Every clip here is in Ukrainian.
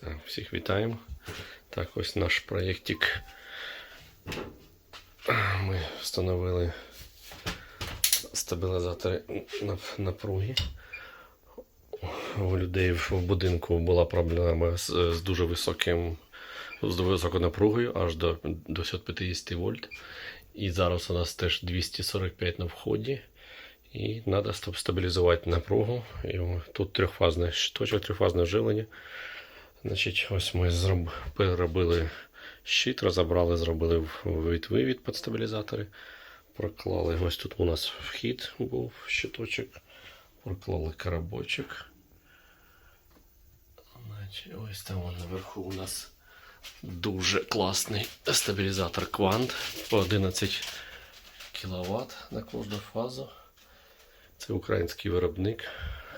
Так, всіх вітаємо. Так, ось наш проєктик. Ми встановили стабілізатори напруги. У людей в будинку була проблема з, з дуже високим з високою напругою, аж до 250 вольт. І зараз у нас теж 245 на вході. І треба стабілізувати напругу. І тут трьохфазне точок, трьохфазне живлення. Значить, ось ми зроб... переробили щит, розібрали, зробили вивід під стабілізатори. Проклали. Ось тут у нас вхід був щиточок. Проклали коробочок. Значить, ось там наверху у нас дуже класний стабілізатор Quant по 11 кВт на кожну фазу. Це український виробник.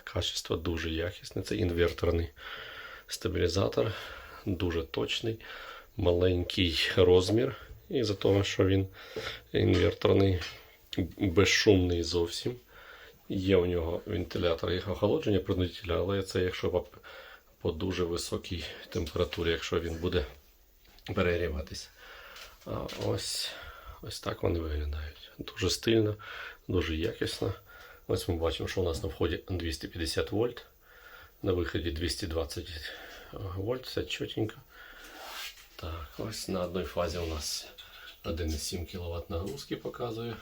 Качество дуже якісне. Це інверторний стабілізатор, дуже точний, маленький розмір. І за того, що він інверторний, безшумний зовсім. Є у нього вентилятор і охолодження принудителя, але це якщо по, дуже високій температурі, якщо він буде перегріватися. Ось, ось так вони виглядають. Дуже стильно, дуже якісно. Ось ми бачимо, що у нас на вході 250 вольт, на виході 220 вольт, все чотенько. Так, ось на одній фазі у нас 1,7 кВт нагрузки показує.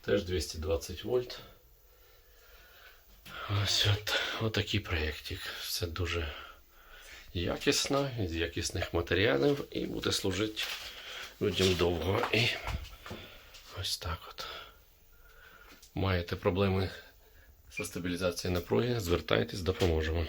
Теж 220 вольт. Ось от, отакий проєктик. Все дуже якісно, з якісних матеріалів і буде служити людям довго. І ось так от. Маєте проблеми зі стабілізацією напруги, звертайтесь, допоможемо.